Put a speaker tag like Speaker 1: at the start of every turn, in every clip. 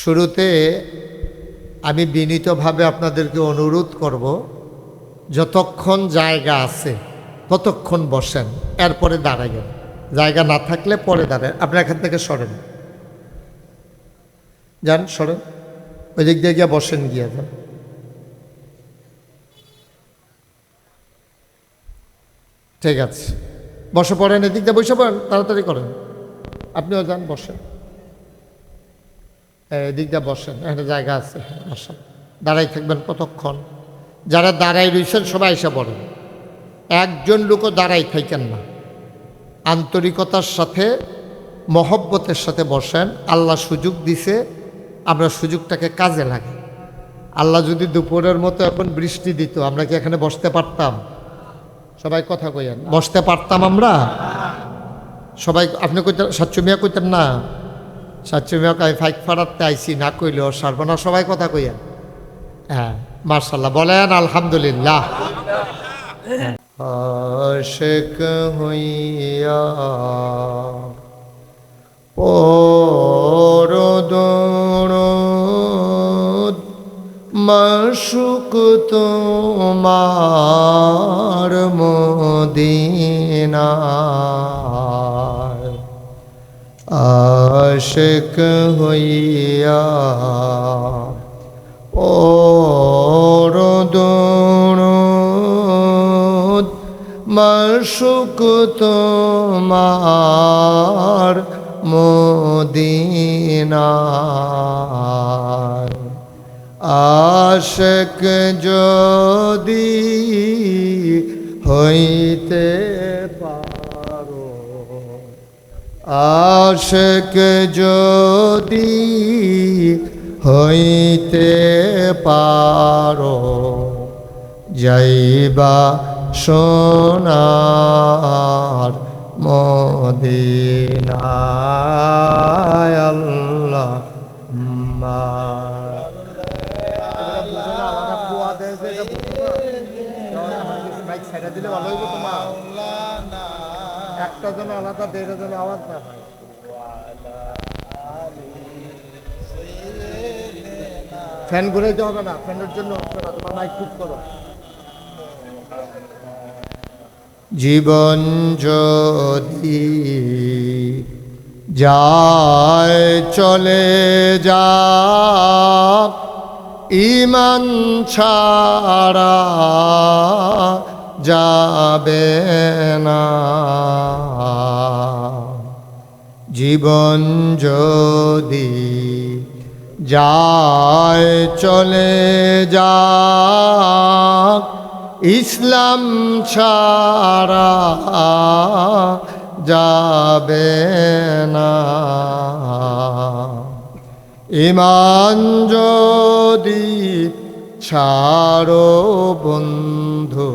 Speaker 1: শুরুতে আমি বিনীতভাবে আপনাদেরকে অনুরোধ করব, যতক্ষণ জায়গা আছে, ততক্ষণ বসেন, এরপরে দাঁড়াবেন জায়গা না থাকলে পরে দাঁড়ায়। আপনি এখান থেকে সরেন। যান, সরেন। ওই দিক দিয়ে গিয়ে বসেন গিয়ে। যান ঠিক আছে। বসে পড়েন, এদিক দিয়ে বসে পড়েন, তাড়াতাড়ি করেন। আপনিও যান, বসেন। এদিক দিয়ে বসেন, একটা জায়গা আছে, বসেন। দাঁড়াই থাকবেন কতক্ষণ? যারা দাঁড়াই রয়েছেন, সবাই এসে পড়েন একজন লোকও দাঁড়াই থাকেন না। আন্তরিকতার সাথে, মহব্বতের সাথে বসেন। আল্লাহ সুযোগ দিছে, আমরা সুযোগটাকে কাজে লাগে আল্লাহ যদি দুপুরের মতো এখন বৃষ্টি দিত, আমরা কি এখানে বসতে পারতাম? সবাই কথা কইয়েন। বসতে পারতাম আমরা? সবাই, আপনি কইতেন সাচ্চু মিয়া কইতেন না? সাচ্চু কয় ফাইক ফাড়াতে আইসি না কইলেও সারবনা সবাই কথা কইয়েন। হ্যাঁ মার্শাল্লাহ বলেন, আলহামদুলিল্লাহ। আশেক হইয়া পরদরদ মাসুক তোমার মদিনার আশেক হইয়া পরদরদ মাসুক তোমার মদিনার। আশক যদি হইতে আশক যদি হইতে পারো যাইবা সোনার মদিনায় আল্লাহ। একটা জন আলাদা দেড় জন আওয়াজ না হয়। ফ্যান ঘুরাইতে হবে না, ফ্যানের জন্য তোমার মাইক ঠিক করো। জীবন যদি যায়, চলে যা ইমান ছাড়া যাবে না জীবন যদি যায়, চলে যা ইসলাম ছাড়া যাবে না ইমান যদি ছাড়ো বন্ধু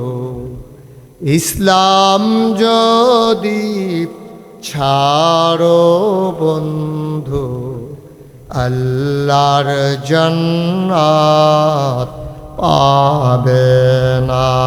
Speaker 1: ইসলাম যদি ছাড়ো বন্ধু আল্লাহর জন্নাত পাবে না।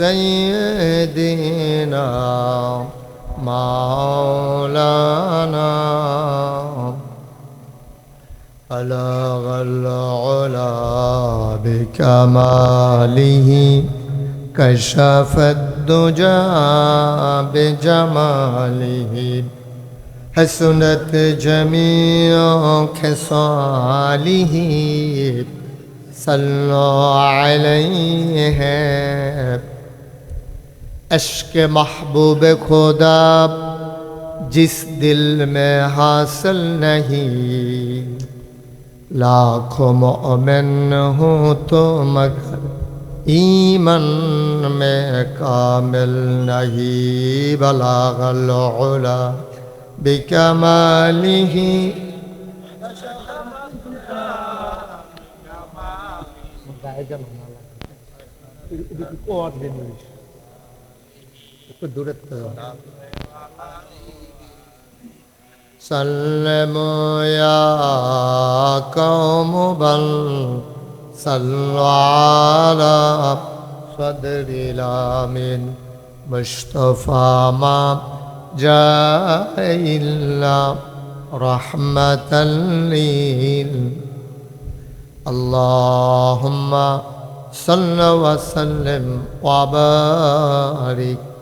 Speaker 1: سيدنا مولانا. بلغ العلا بكماله كشف الدجى بجماله. حسنت جميع خصاله. صلوا عليه عشق محبوب خدا جس دل میں حاصل نہیں۔ لاکھوں مؤمن ہوں تو مگر ایمن میں کامل نہیں۔ بلاغ العلا بکمالہ اور قدرت سلموا يا قوم بل صلوا على صدر الأمين مصطفى ما جاء إلا رحمة لل اللهم صل وسلم وبارك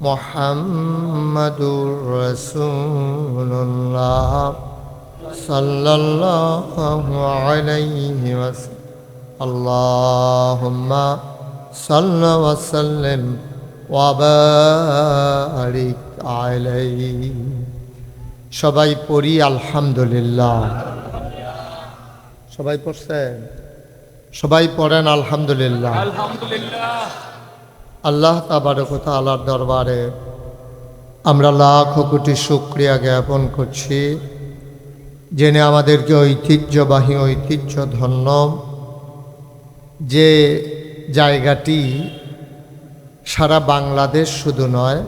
Speaker 1: মোহাম্মদুর রসুল্লাহ সাল্লাল্লাহু আলাইহি ওয়াসাল্লাম। আল্লাহুম্মা সাল্লি ওয়া সাল্লিম সবাই পড়ি আলহামদুলিল্লাহ। সবাই পড়ছেন? সবাই পড়েন আলহামদুলিল্লাহ। আলহামদুলিল্লাহ। আল্লাহ তাবারকতা আল্লাহর দরবারে আমরা লাখ কোটি শুক্রিয়া জ্ঞাপন করছি। জেনে আমাদেরকে ঐতিহ্যবাহী ঐতিহ্য ধন্য যে জায়গাটি সারা বাংলাদেশ শুধু নয়,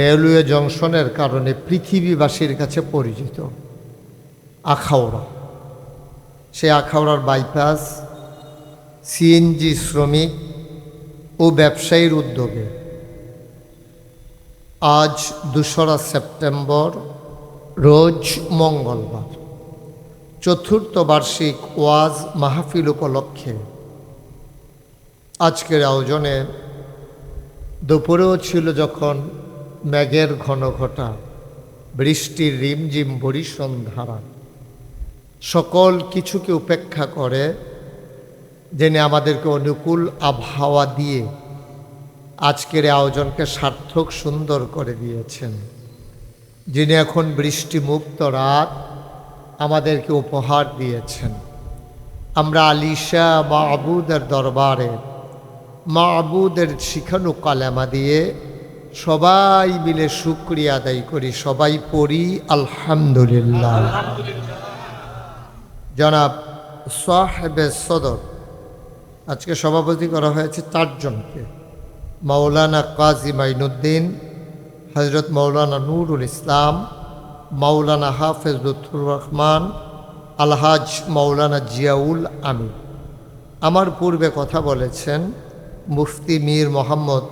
Speaker 1: রেলওয়ে জংশনের কারণে পৃথিবীবাসীর কাছে পরিচিত, আখাউড়া। সে আখাউড়ার বাইপাস সিএনজি শ্রমিক ও ব্যবসায়ীর উদ্যোগে। আজ দোসরা সেপ্টেম্বর, রোজ মঙ্গলবার, চতুর্থ বার্ষিক ওয়াজ মাহফিল উপলক্ষে আজকের আয়োজনে দুপুরেও ছিল যখন মেঘের ঘন ঘটা, বৃষ্টির রিমঝিম বরিশন ধারা। সকল কিছুকে উপেক্ষা করে যিনি আমাদেরকে অনুকূল আবহাওয়া দিয়ে আজকের আয়োজনকে সার্থক সুন্দর করে দিয়েছেন। যিনি এখন বৃষ্টিমুক্ত রাত আমাদেরকে উপহার দিয়েছেন। আমরা আলিশা মা আবুদের দরবারে মা আবুদের শিখানো কালেমা দিয়ে সবাই মিলে শুক্রিয়া আদায় করি সবাই পড়ি আলহামদুলিল্লাহ। জনাব সাহেবের সদর আজকে সভাপতি করা হয়েছে চারজনকে। মাওলানা কাজী মাইনুদ্দিন হজরত মাওলানা নুরুল ইসলাম, মাওলানা হাফেজ লুৎফুর রহমান, আলহাজ মাওলানা জিয়াউল আমির আমার পূর্বে কথা বলেছেন মুফতি মীর মোহাম্মদ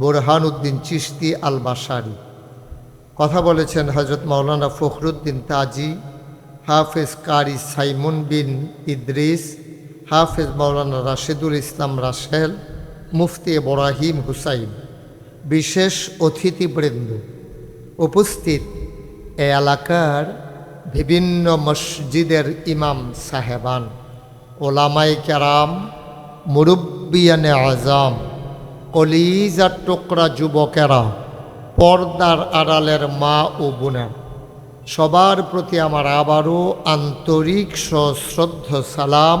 Speaker 1: বোরহান উদ্দিন চিস্তি আল বাসারি কথা বলেছেন হজরত মাওলানা ফখরুদ্দিন তাজি, হাফেজ কারি সাইমুন বিন ইদ্রিস হাফেজ মাওলানা রাশেদুল ইসলাম রাসেল মুফতি ইব্রাহিম হুসাইন, বিশেষ অতিথিবৃন্দ উপস্থিত। এ এলাকার বিভিন্ন মসজিদের ইমাম সাহেবান ওলামাই কেরাম, মুরব্বিয়ানে আজম কলিজার টোকরা যুবকেরা, পর্দার আড়ালের মা ও বোনের। সবার প্রতি আমার আবারও আন্তরিক সশ্রদ্ধ সালাম